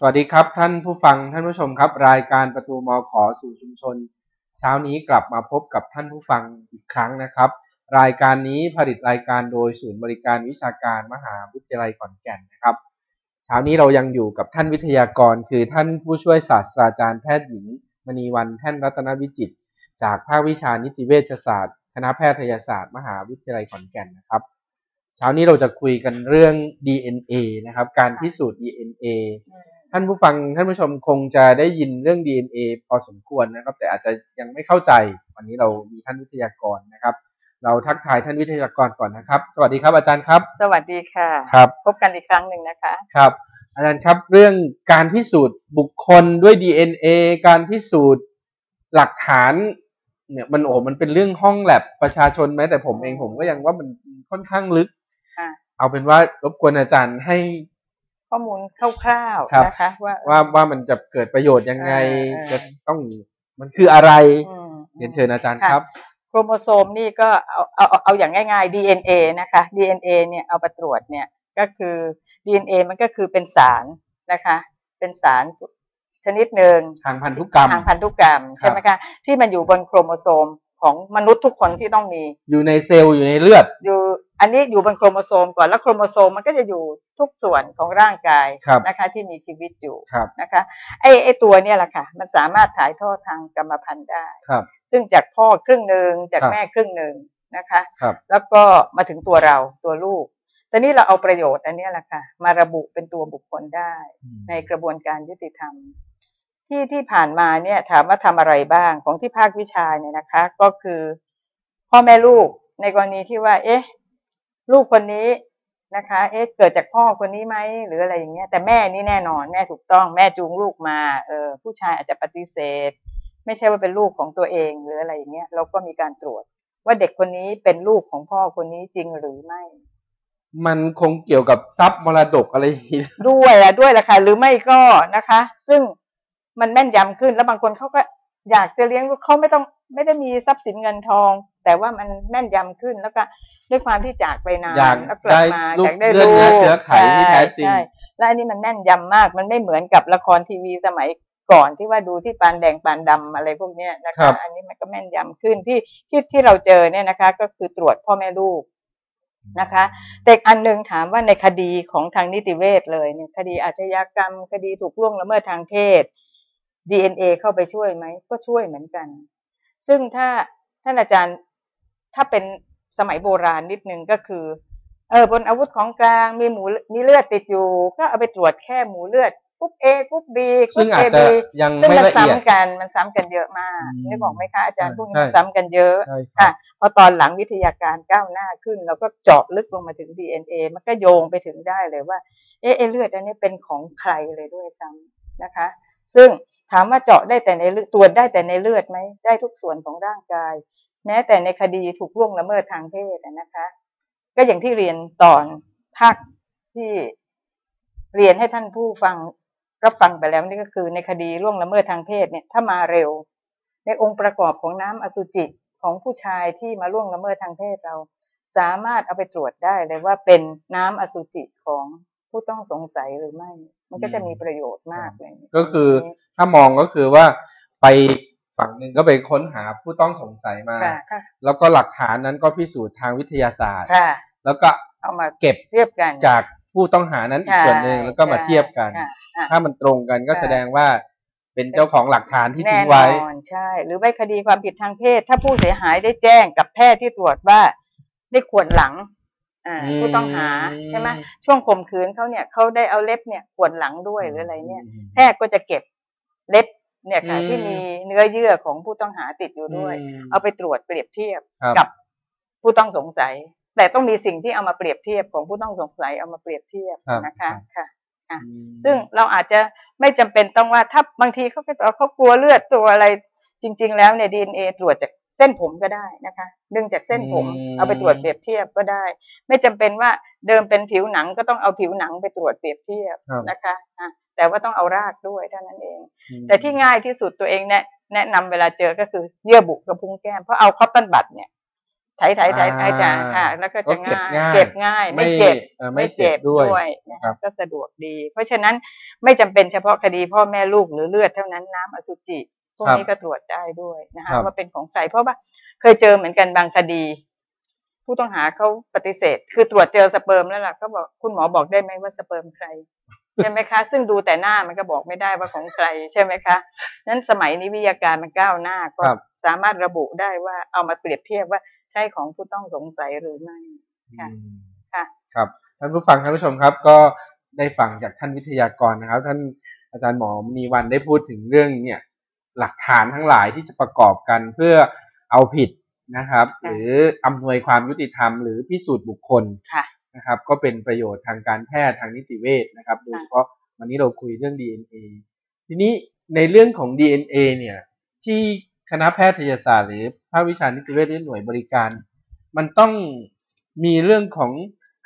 สวัสดีครับท่านผู้ฟังท่านผู้ชมครับ รายการประตูมอขอสู่ชุมชน เช้านี้กลับมาพบกับท่านผู้ฟังอีกครั้งนะครับ รายการนี้ผลิตรายการโดยศูนย์บริการวิชาการมหาวิทยาลัยขอนแก่นนะครับ เช้านี้เรายังอยู่กับท่านวิทยากร คือท่านผู้ช่วยศาสตราจารย์แพทย์หญิง มณีวันแท่นรัตนวิจิต จากภาควิชานิติเวชศาสตร์ คณะแพทยศาสตร์ มหาวิทยาลัยขอนแก่นนะครับเช้านี้เราจะคุยกันเรื่อง DNA นะครับ การพิสูจน์ DNA ท่านผู้ฟังท่านผู้ชมคงจะได้ยินเรื่อง DNA พอสมควรนะครับ แต่อาจจะยังไม่เข้าใจ วันนี้เรามีท่านวิทยากรนะครับ เราทักทายท่านวิทยากรก่อนนะครับ สวัสดีครับอาจารย์ครับ สวัสดีค่ะครับพบกันอีกครั้งหนึ่งนะคะครับ อาจารย์ครับเรื่องการพิสูจน์บุคคลด้วย DNA การพิสูจน์หลักฐานเนี่ยมันโอ้โหมันเป็นเรื่องห้องแลบประชาชนไหมแต่ผมเองผมก็ยังว่ามันค่อนข้างลึกค่ะเอาเป็นว่ารบกวนอาจารย์ให้ ข้อมูลคร่าวครับๆนะคะว่าว่าว่ามันจะเกิดประโยชน์ยังไงเออจะต้องมันคืออะไรอืมเรียนเชิญอาจารย์ค่ะครับ โครโมโซมนี่ก็เอาเอาเอาเอาอย่างง่ายๆ DNA นะคะ DNA เนี่ยเอาไปตรวจเนี่ยก็คือ DNA มันก็คือเป็นสารนะคะ เป็นสารชนิดหนึ่งทางพันธุกรรมทางพันธุกรรมใช่ไหมคะที่มันอยู่บนโครโมโซม ของมนุษย์ทุกคนที่ต้องมี อยู่ในเซลล์อยู่ในเลือด อยู่อันนี้อยู่บนโครโมโซมก่อนแล้วโครโมโซมมันก็จะอยู่ทุกส่วนของร่างกายครับนะคะ ที่มีชีวิตอยู่ครับนะคะไอไอตัวเนี่ยแหละค่ะ มันสามารถถ่ายทอดทางกรรมพันธุ์ได้ครับ ซึ่งจากพ่อครึ่งหนึ่งจากครับแม่ครึ่งหนึ่งนะคะครับแล้วก็มาถึงตัวเราตัวลูกตอนนี้เราเอาประโยชน์อันเนี้ยแหละค่ะ มาระบุเป็นตัวบุคคลได้ ในกระบวนการยุติธรรม ที่ที่ผ่านมาเนี่ยถามว่าทำอะไรบ้างของที่ภาควิชาเนี่ยนะคะ ก็คือพ่อแม่ลูกในกรณีที่ว่า เอ๊ะ ลูกคนนี้นะคะ เอ๊ะเกิดจากพ่อคนนี้ไหมหรืออะไรอย่างเงี้ย แต่แม่นี่แน่นอน แม่ถูกต้องแม่จูงลูกมาเออผู้ชายอาจจะปฏิเสธ ไม่ใช่ว่าเป็นลูกของตัวเองหรืออะไรอย่างเงี้ยเราก็มีการตรวจ ว่าเด็กคนนี้เป็นลูกของพ่อคนนี้จริงหรือไม่มันคงเกี่ยวกับทรัพย์มรดกอะไรอย่างนี้ด้วยอะด้วยละค่ะหรือไม่ก็นะคะ ซึ่ง มันแม่นยำขึ้น แล้วบางคนเขาก็อยากจะเลี้ยงลูกเขาไม่ต้องไม่ได้มีทรัพย์สินเงินทอง แต่ว่ามันแม่นยำขึ้นแล้วก็ด้วยความที่จากไปนานอยากแล้วเกิดได้มาลูอกยากได้เลือดลูเนื้อกเชื้อไขที่แท้จริงใช่และอันนี้มันแม่นยำมาก มันไม่เหมือนกับละครทีวีสมัยก่อนที่ว่าดูที่ปานแดงปานดำอะไรพวกเนี้ยนะครัคะบอันนี้มันก็แม่นยำขึ้นที่ที่ที่เราเจอเนี่ยนะคะ ก็คือตรวจพ่อแม่ลูกนะคะ แต่อีกอันหนึ่งถามว่าในคดีของทางนิติเวชเลยเนี่ยคดีอาชญากรรม คดีถูกล่วงละเมิดทางเพศ DNA เข้าไปช่วยไหม ก็ช่วยเหมือนกัน ซึ่งถ้าท่านอาจารย์ถ้าเป็นสมัยโบราณนิดนึงก็คือ เออบนอาวุธของกลางมีหมูมีเลือดติดอยู่ ก็เอาไปตรวจแค่หมูเลือดกรุ๊ป A กรุ๊ป B กซึ่รุ๊งปอาจ A จะ B ยังซึ่งไม่มันละเอียดซ้ำกันมันซ้ำกันเยอะมากอืมนึกออกไหมคะอาจารย์ใช่พวกนี้ใช่มันซ้ำกันเยอะใช่ครัค่ะบพอตอนหลังวิทยาการก้าวหน้าขึ้น เราก็เจาะลึกลงมาถึง DNA มันก็โยงไปถึงได้เลยว่า เอะเอะเลือดอันนี้เป็นของใครเลยด้วยซ้ำนะคะ ซึ่ง ถามว่าเจาะได้แต่ในเลือดตรวจได้แต่ในเลือดไหมได้ทุกส่วนของร่างกาย แม้แต่ในคดีถูกล่วงละเมิดทางเพศนะคะ ก็อย่างที่เรียนตอนภาคที่เรียนให้ท่านผู้ฟังรับฟังไปแล้วนี่ก็คือ ในคดีล่วงละเมิดทางเพศเนี่ย ถ้ามาเร็ว ในองค์ประกอบของน้ำอสุจิของผู้ชายที่มาล่วงละเมิดทางเพศเรา สามารถเอาไปตรวจได้เลยว่าเป็นน้ำอสุจิของผู้ต้องสงสัยหรือไม่ มันก็จะมีประโยชน์มากเลยก็คือถ้ามองก็คือว่าไปฝั่งหนึ่งก็ไปค้นหาผู้ต้องสงสัยมาค่ะค่ะแล้วก็หลักฐานนั้นก็พิสูจน์ทางวิทยาศาสตร์ค่ะแล้วก็เอามาเก็บเทียบกันจากผู้ต้องหานั้นอีกส่วนหนึ่งแล้วก็มาเทียบกันใช่ค่ะถ้ามันตรงกันก็ค่ะแสดงว่าเป็นเจ้าของหลักฐานที่แน่ทิ้งนไว้อนใช่ หรือไม่คดีความผิดทางเพศ ถ้าผู้เสียหายได้แจ้งกับแพทย์ที่ตรวจว่าได้ขวนหลังอ่าอืม ผู้ต้องหาใช่ไหมช่วงข่มขืนเขาเนี่ยเขาได้เอาเล็บเนี่ยขวนหลังด้วยหรืออะไรเนี่ยแพทย์ก็จะเก็บเล็บเนี่ยค่ะอืมที่มีเนื้อเยื่อของผู้ต้องหาติดอยู่ด้วยมเอาไปตรวจเปรียบเทียบครับกับผู้ต้องสงสัย แต่ต้องมีสิ่งที่เอามาเปรียบเทียบของผู้ต้องสงสัยเอามาเปรียบเทียบครับนะคะครับค่ะอะอืมซึ่งเราอาจจะไม่จำเป็นต้องว่าถ้าบางทีเขาก็บอกเขากลัวเลือดตัวอะไรจริง ๆ แล้วเนี่ยดีเอตรวจจาก เส้นผมก็ได้นะคะ ดึงจากเส้นผม เอาไปตรวจเปรียบเทียบก็ได้ ไม่จำเป็นว่าเดิมเป็นผิวหนังก็ต้องเอาผิวหนังไปตรวจเปรียบเทียบครับนะคะอะแต่ว่าต้องเอารากด้วยเท่านั้นเองอืมแต่ที่ง่ายที่สุดตัวเองแนะแนะนำเวลาเจอก็คือเยื่อบุกระพุ้งแก้มเพราะเอาคอตตอนบัดเนี่ยไถไถไถไถจาอ่าแล้วก็จะก็เก็บง่ายง่ายเก็บง่าย ไม่เจ็บเอ่อไม่เจ็บด้วยนะครัคะบก็สะดวกดี เพราะฉะนั้นไม่จำเป็นเฉพาะคดีพ่อแม่ลูกหรือเลือดเท่านั้นน้ำอสุจิ พวกครับนี้ก็ตรวจได้ด้วยนะครัคะบว่าเป็นของใครเพราะว่าเคยเจอเหมือนกันบางคดี ผู้ต้องหาเขาปฏิเสธ คือตรวจเจอสเปิร์มแล้วล่ะก็บอกคุณหมอบอกได้ไหมว่าสเปิร์มใครใช่ไหมคะ ซึ่งดูแต่หน้ามันก็บอกไม่ได้ว่าของใครใช่ไหมคะนั้นสมัยนี้วิทยาการมันก้าวหน้าก็ครับสามารถระบุได้ว่าเอามาเปรียบเทียบว่าใช่ของผู้ต้องสงสัยหรือไม่ค่ะอืมค่ะครับท่านผู้ฟังท่านผู้ชมครับ ก็ได้ฟังจากท่านวิทยากรนะครับ ท่านอาจารย์หมอมณีวันได้พูดถึงเรื่องเนี่ย หลักฐานทั้งหลายที่จะประกอบกันเพื่อเอาผิดนะครับค่ะหรืออำนวยความยุติธรรมหรือพิสูจน์บุคคลค่ะนะครับ ก็เป็นประโยชน์ทางการแพทย์ทางนิติเวชนะครับโดยเฉพาะวันนี้เราคุยเรื่อง DNA ทีนี้ในเรื่องของ DNA เนี่ย ที่คณะแพทยศาสตร์หรือภาควิชานิติเวชหรือหน่วยบริการ มันต้องมีเรื่องของ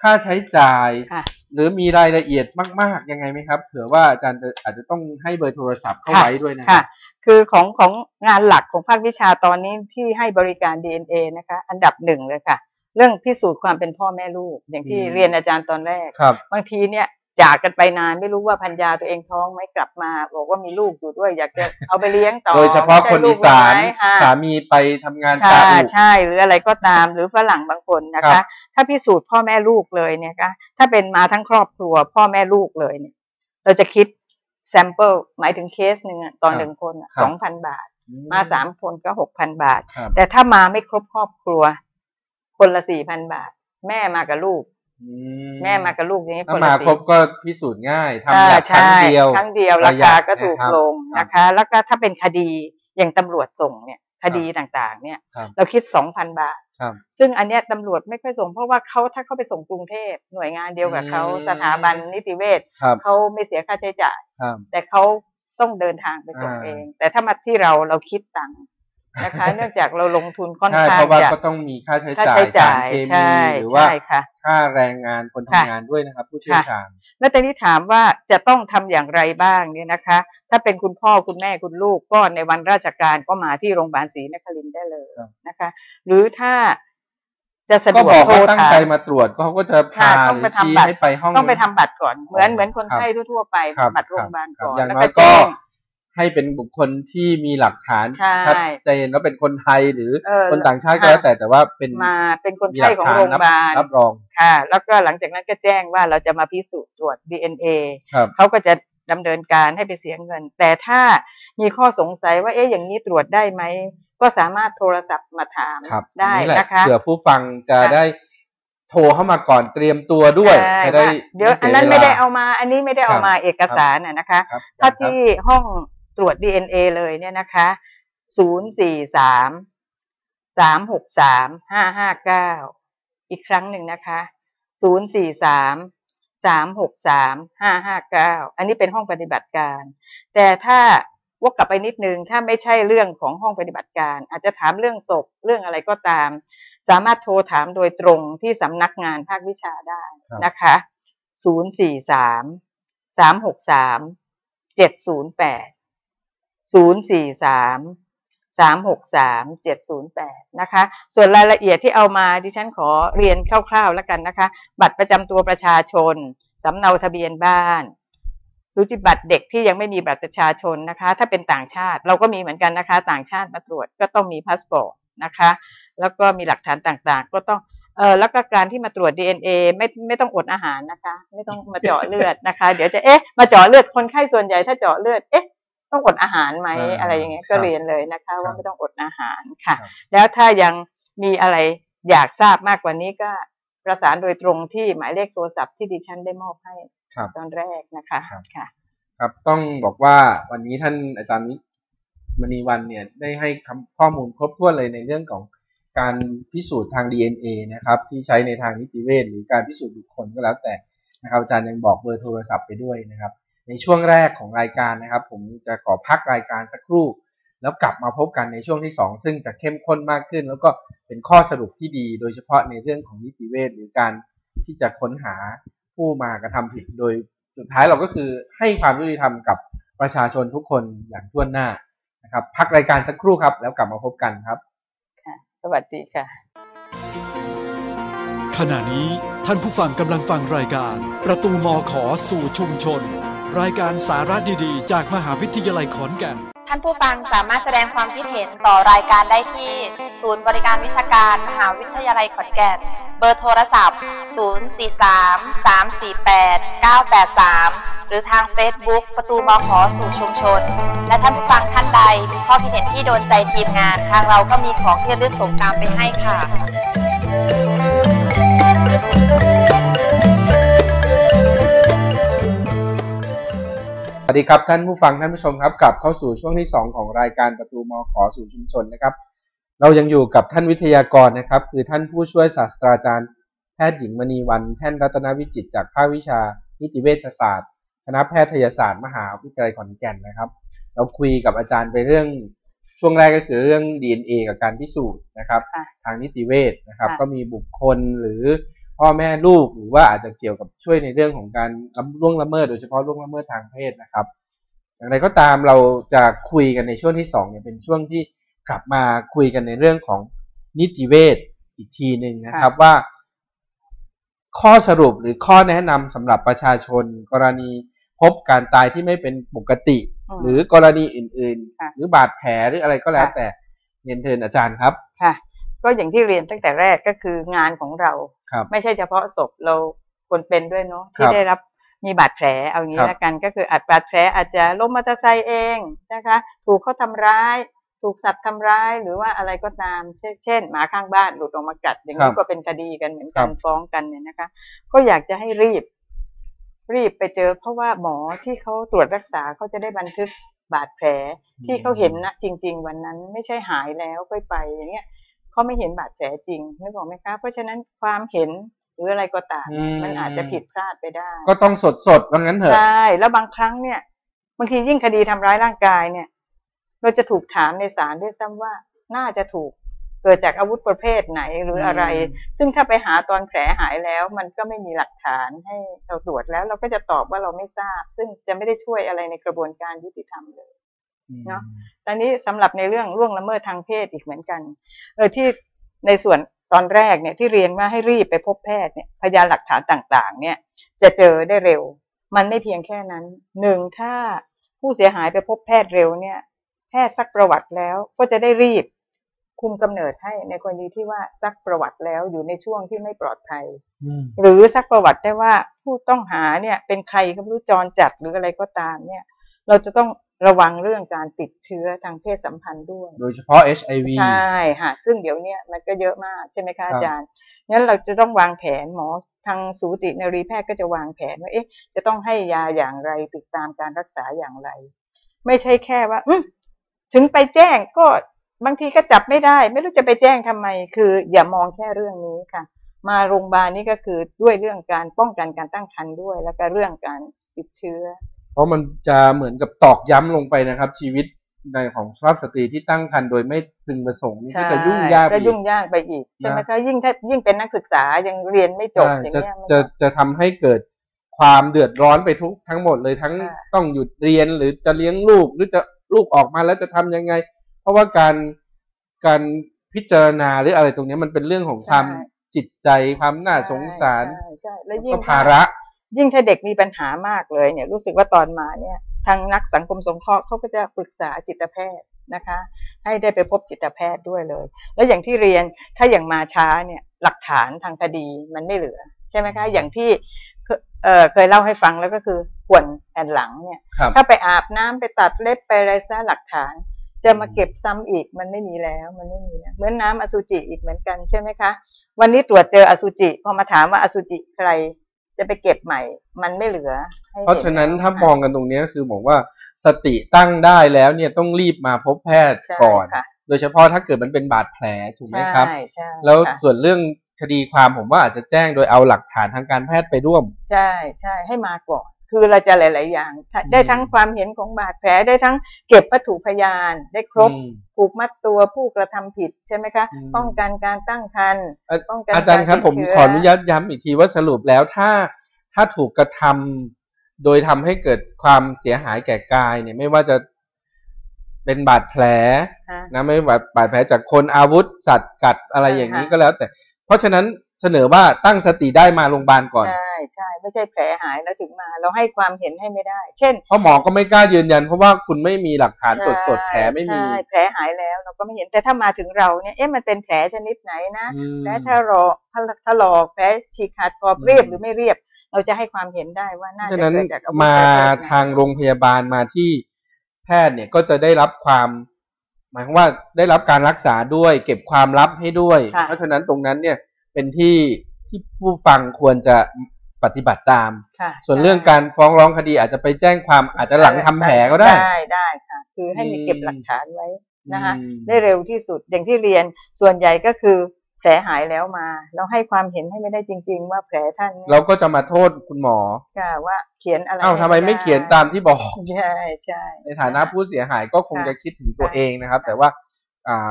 ค่าใช้จ่ายค่ะหรือมีรายละเอียดมาก ๆ ยังไงไหมครับ เผื่อว่าอาจารย์จะอาจจะต้องให้เบอร์โทรศัพท์เข้าค่ะไว้ด้วยนะคค่ะรับ คือของของงานหลักของภาควิชาตอนนี้ที่ให้บริการ DNA นะคะ อันดับหนึ่งเลยค่ะ เรื่องพิสูจน์ความเป็นพ่อแม่ลูก อย่างที่อืมเรียนอาจารย์ตอนแรกครับบางทีเนี่ยจากกันไปนานไม่รู้ว่าพันยาตัวเองท้องไหมกลับมา บอกว่ามีลูกอยู่ด้วยอยากจะเอาไปเลี้ยงต่อ โดยเฉพาะไม่ใช่คนลูอีกสานไม้ค่ะสามีไปทำงานซาค่ะอุใช่หรืออะไรก็ตามหรือฝรั่งบางคนนะครัคะบถ้าพิสูจน์พ่อแม่ลูกเลยเนี่ยคะถ้าเป็นมาทั้งครอบครัวพ่อแม่ลูกเลยเนี่ย เราจะคิด แซมเปิลหมายถึงเคสหนึ่งอะตอนหนึ่งคนสองพันบาท มาสามคนก็หกพันบาทครับแต่ถ้ามาไม่ครบครอบครัว คนละสี่พันบาท แม่มากับลูกอืแม่มากับลูกอย่างนี้ถ้าคนมาละครสี่บก็พิสูจน์ง่ายทำอ่าแบบครั้งใช่เดียวครั้งเดียวปราระหยัคาดก็ถูกนะครับลงครับนะคะ แล้วก็ถ้าเป็นคดีอย่างตำรวจส่งเนี่ย คดีต่างๆ เนี่ยครับเราคิดสองพันบาทครับ ซึ่งอันเนี้ยตำรวจไม่ค่อยส่งเพราะว่าเขาถ้าเขาไปส่งกรุงเทพหน่วยงานเดียวกับเขาอืมสถาบันนิติเวชครับเขาไม่เสียค่าใช้จ่ายครับแต่เขาต้องเดินทางไปส่งอ่าเอง แต่ถ้ามาที่เราเราคิดตังค์ นะคะเนื่องจากเราลงทุนค่อนใช่ข้าเพงราะว่าจะก็ต้องมีค่าใช้ค่าจ่ายใช้จ่ายสารเคมีใช่หรือว่าใช่ค่ะค่าแรงงานคนค่ะทำงานด้วยนะครับ ผู้เชี่ยวชาญแล้วตอนนี้ถามว่าจะต้องทำอย่างไรบ้างเนี่ยนะคะ ถ้าเป็นคุณพ่อคุณแม่คุณลูกก็ในวันราชการก็มาที่โรงพยาบาลศรีนครินทร์ได้เลยครับนะคะ หรือถ้าจะสะดก็วกบอกโทรว่าตั้งถามใจมาตรวจก็เขาก็จะพาค่ะหต้องรือไปทำชี้บัตรให้ไปห้องต้องไปทำบัตรก่อนเหมือนเหมือนคนครับไข้ทั่วๆไปครับบัตรโรงพยาบาลครับก่อนอย่างแล้วน้อยก็ก็แจ้ง ให้เป็นบุคคลที่มีหลักฐานใช่ ชัดเจนว่าเป็นคนไทยหรือเออคนต่างชาติก็ค่ะแล้วแต่แต่ว่าเป็นมาเป็นคนมีหไข้ลักของฐานโรงพรับยาบาล รับรอง ค่ะ แล้วก็หลังจากนั้นก็แจ้งว่าเราจะมาพิสูจน์ตรวจ DNA ครับ เขาก็จะดำเนินการให้ไปเสียเงิน แต่ถ้ามีข้อสงสัยว่าเอ๊ะอย่างนี้ตรวจได้ไหม ก็สามารถโทรศัพท์มาถามครับได้อันนี้แหละนะคะ เผื่อผู้ฟังจะค่ะ ได้โทรเข้ามาก่อนเตรียมตัวด้วยใช่จะได้ว่าเดี๋ยวสีอันนั้นไม่วลได้เอามา อันนี้ไม่ได้เอาครับมาเอกสารน่ะนะคะ ครับถ้าครับที่ห้อง ตรวจ DNA เลยเนี่ยนะคะศูนย์สี่สามสามหกสามห้าห้าเก้าอีกครั้งหนึ่งนะคะศูนย์สี่สามสามหกสามห้าห้าเก้าอันนี้เป็นห้องปฏิบัติการ แต่ถ้าวกกลับไปนิดนึง ถ้าไม่ใช่เรื่องของห้องปฏิบัติการ อาจจะถามเรื่องศพเรื่องอะไรก็ตาม สามารถโทรถามโดยตรงที่สำนักงานภาควิชาได้ครับนะคะศูนย์ สี่สามสามหกสามเจ็ดศูนย์สี่สามสามหกสามเจ็ดศูนย์แปดนะคะ ส่วนรายละเอียดที่เอามาดิฉันขอเรียนคร่าวๆแล้วกันนะคะ บัตรประจำตัวประชาชน สำเนาทะเบียนบ้านสูจิบัตรเด็กที่ยังไม่มีบัตรประชาชนนะคะ ถ้าเป็นต่างชาติเราก็มีเหมือนกันนะคะ ต่างชาติมาตรวจก็ต้องมีพาสปอร์ตนะคะ แล้วก็มีหลักฐานต่างๆ ก็ต้องเออแล้วก็การที่มาตรวจ DNA ไม่ไม่ต้องอดอาหารนะคะ ไม่ต้องมาเจาะเลือดนะคะ เดี๋ยวจะเอ๊ะมาเจาะเลือดคนไข้ส่วนใหญ่ถ้าเจาะเลือดเอ๊ะ ต้องอดอาหารไหมอ่าอะไรอย่างเงี้ยครัก็บเรียนเลยนะคะครัว่าบไม่ต้องอดอาหารค่ะครับแล้วถ้ายังมีอะไรอยากทราบมากกว่านี้ก็ประสานโดยตรงที่หมายเลขโทรศัพท์ที่ดิฉันได้มอบให้ครับตอนแรกนะคะครับค่ะ ครับต้องบอกว่าวันนี้ท่านอาจารย์นิมณีวันเนี่ยได้ให้คำข้อมูลครบถ้วนเลยในเรื่องของการพิสูจน์ทาง DNA นะครับ ที่ใช้ในทางนิติเวชหรือการพิสูจน์บุคคลก็แล้วแต่นะครับอาจารย์ยังบอกเบอร์โทรศัพท์ไปด้วยนะครับ ในช่วงแรกของรายการนะครับ ผมจะขอพักรายการสักครู่ แล้วกลับมาพบกันในช่วงที่ 2 ซึ่งจะเข้มข้นมากขึ้น แล้วก็เป็นข้อสรุปที่ดี โดยเฉพาะในเรื่องของนิติเวชหรือการที่จะค้นหาผู้มากระทำผิด โดยสุดท้ายเราก็คือให้ความยุติธรรมกับประชาชนทุกคนอย่างทั่วหน้านะครับพักรายการสักครู่ครับ แล้วกลับมาพบกันครับค่ะสวัสดีค่ะ ขณะนี้ท่านผู้ฟังกำลังฟังรายการ ประตูมอขอสู่ชุมชน รายการสาระดีๆ จากมหาวิทยาลัยขอนแก่น ท่านผู้ฟังสามารถแสดงความคิดเห็นต่อรายการได้ที่ ศูนย์บริการวิชาการมหาวิทยาลัยขอนแก่น เบอร์โทรศัพท์ 043-348-983 หรือทาง Facebook ประตูมขอสู่ชุมชน และท่านผู้ฟังท่านใดมีข้อคิดเห็นที่โดนใจทีมงาน ทางเราก็มีของที่ระลึกส่งกรารไปให้ค่ะ วัสดีครับท่านผู้ฟังท่านผู้ชมครับกลับเข้าสู่ช่วงที่ 2 ของรายการประตูมอขอสู่ชุมชนนะครับ เรายังอยู่กับท่านวิทยากรนะครับ คือท่านผู้ช่วยศาสตราจารย์ แพทย์หญิงมณีวันแท่นรัตนวิจิตรจากภาควิชา นิติเวชศาสตร์ คณะแพทยศาสตร์ มหาวิทยาลัยขอนแก่นนะครับ เราคุยกับอาจารย์ไปเรื่องช่วงแรกก็คือเรื่อง DNA กับการพิสูจน์นะครับค่ะทางนิติเวชนะครับค่ะก็มีบุคคลหรือ พ่อแม่ลูก หรือว่าอาจจะเกี่ยวกับช่วยในเรื่องของการล่วงละเมิด โดยเฉพาะล่วงละเมิดทางเพศนะครับ อย่างไรก็ตามเราจะคุยกันในช่วงที่สองเนี่ยเป็นช่วงที่กลับมาคุยกันในเรื่องของนิติเวชอีกทีหนึ่งนะครับว่า ข้อสรุปหรือข้อแนะนำสำหรับประชาชน กรณีพบการตายที่ไม่เป็นปกติอืมหรือกรณีอื่นค่ะๆหรือบาดแผลหรืออะไรก็แล้วค่ะแต่เรียนเชิญอาจารย์ครับค่ะ ก็อย่างที่เรียนตั้งแต่แรกก็คืองานของเราครับไม่ใช่เฉพาะศพเราคนเป็นด้วยเนาะคที่รับได้รับมีบาดแผลเอางี้ครับละกันก็คืออาจบาดแผลอาจจะล้มมอเตอร์ไซค์เองนะคะถูกเขาทำร้าย ถูกสัตว์ทำร้ายหรือว่าอะไรก็ตามเช่นเช่นหมาข้างบ้านหลุดออกมากัด อย่างครันี้บก็เป็นคดีกันเหมือนครักันบฟ้องกันเนี่ยนะคะ ก็อยากจะให้รีบ รีบไปเจอ เพราะว่าหมอที่เขาตรวจรักษาเขาจะได้บันทึกบาดแผลที่เขาเห็นนะจริง ๆ วันนั้นไม่ใช่หายแล้วค่อยไปอย่างเงี้ย เขาไม่เห็นบาดแผลจริงนึกออกไหมคะเพราะฉะนั้นความเห็นหรืออะไรก็ตามอืมมันอาจจะผิดพลาดไปได้ ก็ต้องสดสดๆว่างั้นเถอะใช่แล้วบางครั้งเนี่ยบางทียิ่งคดีทำร้ายร่างกายเนี่ย เราจะถูกถามในศาลด้วยซ้ำว่าน่าจะถูกเกิดจากอาวุธประเภทไหนหรืออะไรอืมซึ่งถ้าไปหาตอนแผลหายแล้ว มันก็ไม่มีหลักฐานให้เราตรวจแล้ว เราก็จะตอบว่าเราไม่ทราบ ซึ่งจะไม่ได้ช่วยอะไรในกระบวนการยุติธรรมเลย เนาะตอนนี้สำหรับในเรื่องล่วงละเมิดทางเพศอีกเหมือนกัน เออที่ในส่วนตอนแรกเนี่ยที่เรียนว่าให้รีบไปพบแพทย์เนี่ยพยานหลักฐานต่างๆ เนี่ยจะเจอได้เร็ว มันไม่เพียงแค่นั้นหนึ่งถ้าผู้เสียหายไปพบแพทย์เร็วเนี่ย แพทย์ซักประวัติแล้วก็จะได้รีบคุมกำเนิดให้ในกรณีที่ว่าซักประวัติแล้วอยู่ในช่วงที่ไม่ปลอดภัยอืมหรือซักประวัติได้ว่าผู้ต้องหาเนี่ยเป็นใครก็ไม่รู้จรจัดหรืออะไรก็ตามเนี่ย เราจะต้อง ระวังเรื่องการติดเชื้อทางเพศสัมพันธ์ด้วย โดยเฉพาะ HIV ใช่ค่ะซึ่งเดี๋ยวเนี้ยมันก็เยอะมากใช่ไหมครัคะบอาจารย์งั้นเราจะต้องวางแผนหมอทางสูตินรีแพทย์ก็จะวางแผนว่าเอ๊ะจะต้องให้ยาอย่างไรติดตามการรักษาอย่างไร ไม่ใช่แค่ว่าอืมถึงไปแจ้งก็บางทีก็จับไม่ได้ ไม่รู้จะไปแจ้งทำไม คือ อย่ามองแค่เรื่องนี้ค่ะ มาโรงพยาบาลนี่ก็คือด้วยเรื่องการป้องกันการตั้งครรภ์ด้วย แล้วก็เรื่องการติดเชื้อ เพราะมันจะเหมือนกับตอกย้ำลงไปนะครับ ชีวิตในของสุภาพสตรีที่ตั้งครรภ์โดยไม่พึงประสงค์นี่ก็จะยุ่งยากไปก็อีกยุ่งยากไปอีก ใช่ไหมนะคะยิ่งถ้ายิ่งเป็นนักศึกษายังเรียนไม่จบใช่อย่างจะเงี้ยมันจะก็จะทำให้เกิดความเดือดร้อนไปทุกทั้งหมดเลยทั้งค่ะต้องหยุดเรียนหรือจะเลี้ยงลูกหรือจะลูกออกมาแล้วจะทำยังไง เพราะว่าการการพิจารณาหรืออะไรตรงเนี้ยมันเป็นเรื่องของความจิตใจความน่าสงสารใช่ใช่แล้วแล้วยิ่ก็งภาระ ยิ่งถ้าเด็กมีปัญหามากเลยเนี่ยรู้สึกว่าตอนมาเนี่ยทางนักสังคมสงเคราะห์เขาก็จะปรึกษาจิตแพทย์นะคะ ให้ได้ไปพบจิตแพทย์ด้วยเลย แล้วอย่างที่เรียนถ้าอย่างมาช้าเนี่ยหลักฐานทางคดีมันไม่เหลือ ใช่ไหมคะ อย่างที่เคเอ่อเคยเล่าให้ฟังแล้วก็คือข่วนแผ่นหลังเนี่ยครับถ้าไปอาบน้ำไปตัดเล็บไปอะไรซะหลักฐาน จะมาเก็บซ้ำอีกมันไม่มีแล้วมันไม่มีแล้วเหมือนน้ำอสุจิอีกเหมือนกันใช่ไหมคะ วันนี้ตรวจเจออสุจิ พอมาถามว่าอสุจิใคร จะไปเก็บใหม่ มันไม่เหลือให้เพราะฉะนั้นห็แล้วถ้ามองกันตรงเนี้ยคือบอกว่าสติตั้งได้แล้วเนี่ยต้องรีบมาพบแพทย์ใช่ก่อนค่ะโดยเฉพาะถ้าเกิดมันเป็นบาดแผลถูกไหมครับใช่ใช่แล้วค่ะส่วนเรื่องคดีความผมว่าอาจจะแจ้งโดยเอาหลักฐานทางการแพทย์ไปร่วม ใช่ใช่ให้มาก่อน คือเราจะหลาย ๆ อย่าง ได้ทั้งความเห็นของบาดแผลได้ทั้งเก็บวัตถุพยาน ได้ครบอืมผูกมัดตัวผู้กระทำผิดใช่ไหมคะอืมป้องกันการตั้งครรภ์อะป้องกันอาจารย์ครับการติดผมเชื้อขออนุญาตย้ำอีกทีว่าสรุปแล้วถ้าถ้าถูกกระทำโดยทำให้เกิดความเสียหายแก่กายเนี่ยไม่ว่าจะเป็นบาดแผลค่ะนะไม่ว่าบาดแผลจากคนอาวุธสัตว์กัดอะไรอย่างนี้ค่ะก็แล้วแต่ เพราะฉะนั้น เสนอว่าตั้งสติได้มาโรงพยาบาลก่อน ใช่ใช่ไม่ใช่แผลหายแล้วถึงมา เราให้ความเห็นให้ไม่ได้ เช่นเพราะหมอก็ไม่กล้ายืนยัน เพราะว่าคุณไม่มีหลักฐานสดสดๆแผลไม่มีใช่แผลหายแล้วเราก็ไม่เห็นแต่ถ้ามาถึงเราเนี่ยเอ๊ะมันเป็นแผลชนิดไหนนะอืมแผลถ้ารอถ้าถ้าหลอกแผลฉีกขาดคอบเรียบอืมหรือไม่เรียบ เราจะให้ความเห็นได้ว่าเพน่าราะจะฉะนั้นเกิดจากอาวุธมาประเภทไหนทางโรงพยาบาลมาที่แพทย์เนี่ยก็จะได้รับความหมายความว่าได้รับการรักษาด้วย เก็บความลับให้ด้วยค่ะเพราะฉะนั้นตรงนั้นเนี่ย เป็นที่ที่ผู้ฟังควรจะปฏิบัติตาม ค่ะส่วนใช่เรื่องการฟ้องร้องคดีอาจจะไปแจ้งความอาจจะหลังทำแผลก็ได้ ได้ได้ค่ะ คือให้มีอืมเก็บหลักฐานไว้นะคะอืมได้เร็วที่สุดอย่างที่เรียนส่วนใหญ่ก็คือแผลหายแล้วมา เราให้ความเห็นให้ไม่ได้จริง ๆ ว่าแผลท่านเนี่ยเราก็จะมาโทษคุณหมอค่ะว่าเขียนอะไรเอ้าทำไมไม่เขียนตามที่บอกใช่ใช่ในฐานะผู้เสียหายก็คงค่ะจะคิดถึงตัวค่ะเองนะครับค่ะแต่ว่าอ่า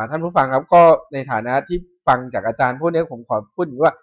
ท่านผู้ฟังครับก็ในฐานะที่ฟังจากอาจารย์พูดเนี้ผมขอพูดอย่างนี้ว่า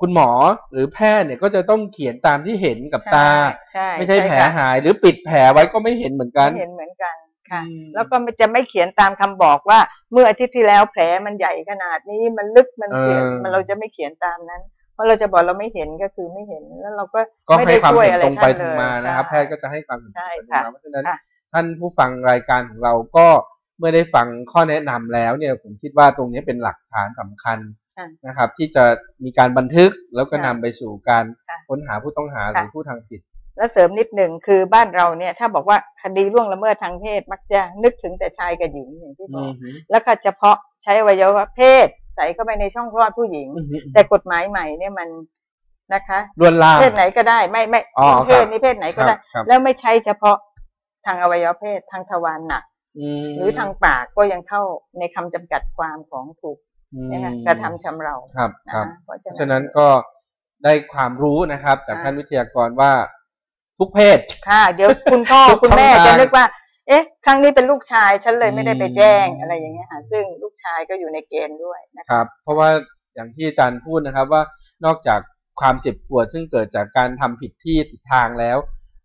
คุณหมอหรือแพทย์เนี่ยก็จะต้องเขียนตามที่เห็นกับตาใช่ไม่ใช่แผลค่ะหายหรือปิดแผลไว้ก็ไม่เห็นเหมือนกันไม่เห็นเหมือนกันค่ะอืมแล้วก็ไม่จะไม่เขียนตามคำบอกว่า เมื่ออาทิตย์ที่แล้วแผลมันใหญ่ขนาดนี้มันลึกมันเสียเออมันเราจะไม่เขียนตามนั้น เพราะเราจะบอกเราไม่เห็นก็คือไม่เห็นแล้วเราก็ก็ไม่ให้ได้ความช่วยเห็นอะไรตรงไปท่านตรงเลยมานะครับใช่แพทย์ก็จะให้ความเห็นตรงใช่ไปตรงค่ะมาเพราะฉะนั้นค่ะท่านผู้ฟังรายการของเราก็เมื่อได้ฟังข้อแนะนำแล้วเนี่ยผมคิดว่าตรงนี้เป็นหลักฐานสำคัญค่ะนะครับ ที่จะมีการบันทึกแล้วก็ค่ะนำไปสู่การค่ะค้นหาผู้ต้องหาหค่ะรือผู้ทำผิด แล้วเสริมนิดหนึ่งคือบ้านเราเนี่ยถ้าบอกว่าคดีล่วงละเมิดทางเพศมักจะนึกถึงแต่ชายกับหญิงอย่างที่บอือกอหือแล้วก็เฉพาะใช้อวัยวะเพศใส่เข้าไปในช่องคลอดผู้หญิงอือหือแต่กฎหมายใหม่เนี่ยมันนะคะลวนลามเพศไหนก็ได้ไม่ไม่อ๋อเพศนี้เพศไหนก็ได้ครับครับแล้วไม่ใช่เฉพาะทางอวัยวะเพศทางทวารหนักม หรือทางปากก็ยังเข้าในคำจำกัดความของถูกอืมนะคะกระทำชำเราครับนะครับคะเพราะเพราะฉะนั้นฉะนั้นก็ได้ความรู้นะครับ จากค่ะท่านวิทยากรว่าทุกเพศค่ะ เดี๋ยวคุณพ่อทุกคุณแม่ช่องทางจะนึกว่า เอ๊ะ ครั้งนี้เป็นลูกชายฉันเลยไม่ได้ไปแจ้งอืมอะไรอย่างเงี้ยค่ะซึ่งลูกชายก็อยู่ในเกณฑ์ด้วยนะคคะรับ เพราะว่าอย่างที่อาจารย์พูดนะครับว่านอกจากความเจ็บปวดซึ่งเกิดจากการทำผิดที่ผิดทางแล้ว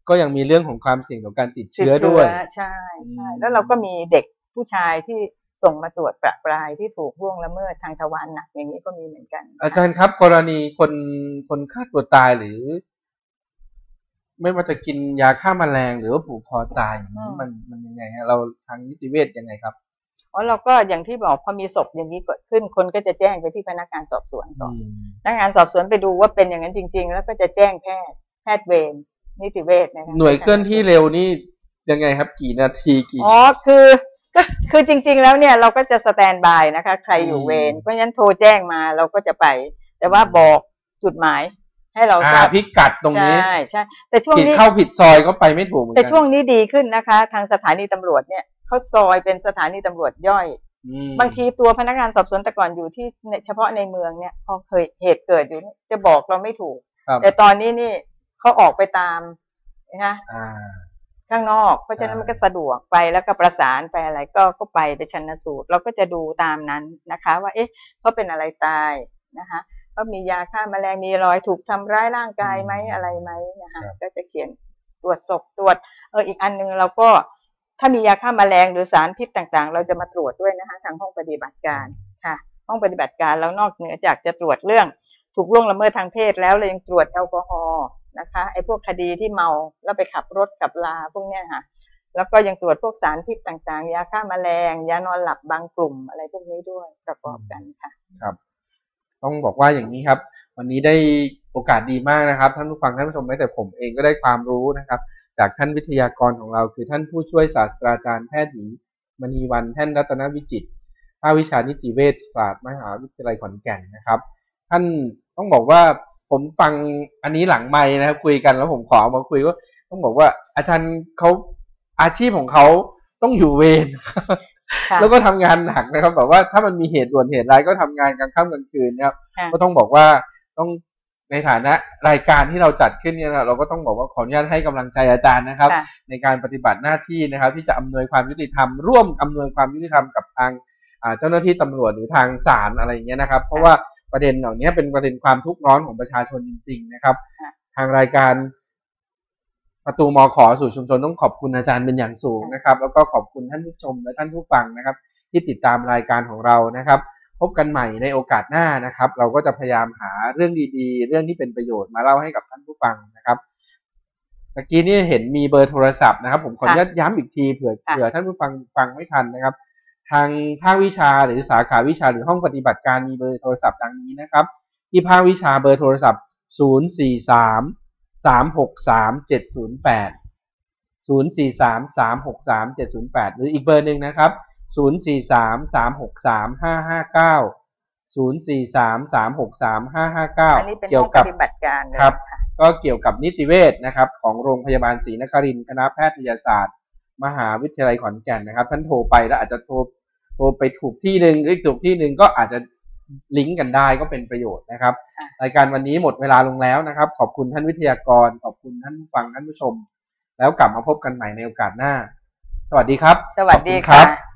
ก็ยังมีเรื่องของความเสี่ยงต่อการติดติดเชื้อด้วยใช่ใช่อืมแล้วเราก็มีเด็กผู้ชายที่ส่งมาตรวจประปรายที่ถูกล่วงละเมิดทางทวารหนักอย่างนี้ก็มีเหมือนกัน อาจารย์ครับ กรณีคนคนฆ่าตัวตายหรือ ไม่ว่าจะกินยาฆ่าแมลงหรือว่าผูกคอตายอย่างนี้มันมันยังไงฮะเราทางนิติเวชยังไงครับอ๋อเราก็อย่างที่บอกพอมีศพอย่างนี้เกิดขึ้น คนก็จะแจ้งไปที่พนักงานสอบสวนก่อนพนักงานสอบสวนไปดูว่าเป็นอย่างนั้นจริง ๆ แล้วก็จะแจ้งแพทย์แพทย์เวร นิติเวชนะคะหน่วยเคลื่อนที่เร็วนี่ยังไงครับกี่นาทีกี่ อ๋อคือก็คือจริง ๆ แล้วเนี่ยเราก็จะสแตนบายนะคะ ใครอยู่อืมเวรเพราะฉะนั้นโทรแจ้งมาเราก็จะไป แต่ว่าบอกจุดหมายให้เราอ่าทราบพิกัดตรงนี้ใช่ใช่แต่ช่วงผิดนี้เข้าผิดซอยก็ไปไม่ถูกเหมือนแต่กันช่วงนี้ดีขึ้นนะคะ ทางสถานีตำรวจเนี่ยเขาซอยเป็นสถานีตำรวจย่อยอืมบางทีตัวพนักงานสอบสวนแต่ก่อนอยู่ที่ในเฉพาะในเมืองเนี่ยพอเคยเหตุเกิดอยู่เนี่ยจะบอกเราไม่ถูกครับแต่ตอนนี้นี่ เขาออกไปตามนะคะอ่าข้างนอก เพราะฉะนั้นใช่มันก็สะดวกไปแล้วก็ประสานไปอะไรก็ก็ไปไปชันสูตร เราก็จะดูตามนั้นนะคะ ว่าเอ๊ะเขาเป็นอะไรตายนะคะเขามียาฆ่าแมลงมีรอยถูกทำร้ายร่างกายไหมอะไรไหมนะคะก็จะเขียนตรวจศพตรวจเอออีกอันหนึงเราก็ถ้ามียาฆ่าแมลงหรือสารพิษต่างๆ เราจะมาตรวจด้วยนะคะทางห้องปฏิบัติการค่ะ ห้องปฏิบัติการแล้วนอกเหนือจากจะตรวจเรื่องถูกล่วงละเมิดทางเพศแล้วเรายังตรวจแอลกอฮอล์ นะคะไอ้พวกคดีที่เมาแล้วไปขับรถขับลาพวกเนี้ยค่ะ แล้วก็ยังตรวจพวกสารพิษต่างๆ ยาฆ่าแมลง ยานอนหลับบางกลุ่มอะไรพวกนี้ด้วยประกอบกันค่ะครับ ต้องบอกว่าอย่างนี้ครับ วันนี้ได้โอกาสดีมากนะครับ ท่านผู้ฟังท่านผู้ชมแม้แต่ผมเองก็ได้ความรู้นะครับ จากท่านวิทยากรของเรา คือท่านผู้ช่วยศาสตราจารย์แพทย์หญิงมณีวันแท่นรัตนวิจิตภาควิชานิติเวชศาสตร์มหาวิทยาลัยขอนแก่นนะครับ ท่านต้องบอกว่า ผมฟังอันนี้หลังไม้นะครับคุยกันแล้วผมขอเอามาคุยว่าต้องบอกว่า อาจารย์เขาอาชีพของเขาต้องอยู่เวรค่ะแล้วก็ทำงานหนักนะครับแบบว่าถ้ามันมีเหตุด่วนเหตุร้ายก็ทำงานกลางค่ำกลางคืนนะครับค่ะก็ต้องบอกว่าต้องในฐานะรายการที่เราจัดขึ้นเนี่ยนะเราก็ต้องบอกว่าขออนุญาตให้กำลังใจอาจารย์นะครับค่ะในการปฏิบัติหน้าที่นะครับ ที่จะอำนวยความยุติธรรมร่วมอำนวยความยุติธรรมกับทางอ่าเจ้าหน้าที่ตำรวจหรือทางศาลอะไรอย่างเงี้ยนะครับ เพราะว่า ประเด็นเหล่านี้เป็นประเด็นความทุกข์ร้อนของประชาชนจริง ๆ นะครับค่ะทางรายการประตูมอขอสู่ชุมชนต้องขอบคุณอาจารย์เป็นอย่างสูงนะครับ แล้วก็ขอบคุณท่านผู้ชมและท่านผู้ฟังนะครับ ที่ติดตามรายการของเรานะครับ พบกันใหม่ในโอกาสหน้านะครับ เราก็จะพยายามหาเรื่องดีๆ เรื่องที่เป็นประโยชน์มาเล่าให้กับท่านผู้ฟังนะครับตะกี้นี่เห็นมีเบอร์โทรศัพท์นะครับ ผมขออนุญาตย้ำอีกทีเผื่อค่ะเผื่อท่านผู้ฟังฟังไม่ทันนะครับ ทางภาควิชาหรือสาขาวิชาหรือห้องปฏิบัติการมีเบอร์โทรศัพท์ดังนี้นะครับ ที่ภาควิชาเบอร์โทรศัพท์ 043 363 708 043 363 708 หรืออีกเบอร์หนึ่งนะครับ 043 363 559 043 363อันนี้559เป็นเกี่ห้ยอวงปกับฏิบัติการเลยครับค่ะก็เกี่ยวกับนิติเวชนะครับของโรงพยาบาลศรีนครินทร์คณะแพทยศาสตร์ มหาวิทยาลัยขอนแก่นนะครับ ท่านโทรไปแล้วอาจจะโทร โทรไปถูกที่หนึ่งหรืออีกถูกที่หนึ่งก็อาจจะลิงก์กันได้ก็เป็นประโยชน์นะครับค่ะรายการวันนี้หมดเวลาลงแล้วนะครับ ขอบคุณท่านวิทยากร ขอบคุณท่านผู้ฟังท่านผู้ชม แล้วกลับมาพบกันใหม่ในโอกาสหน้า สวัสดีครับ สวัสดีขอบณค่ะรับ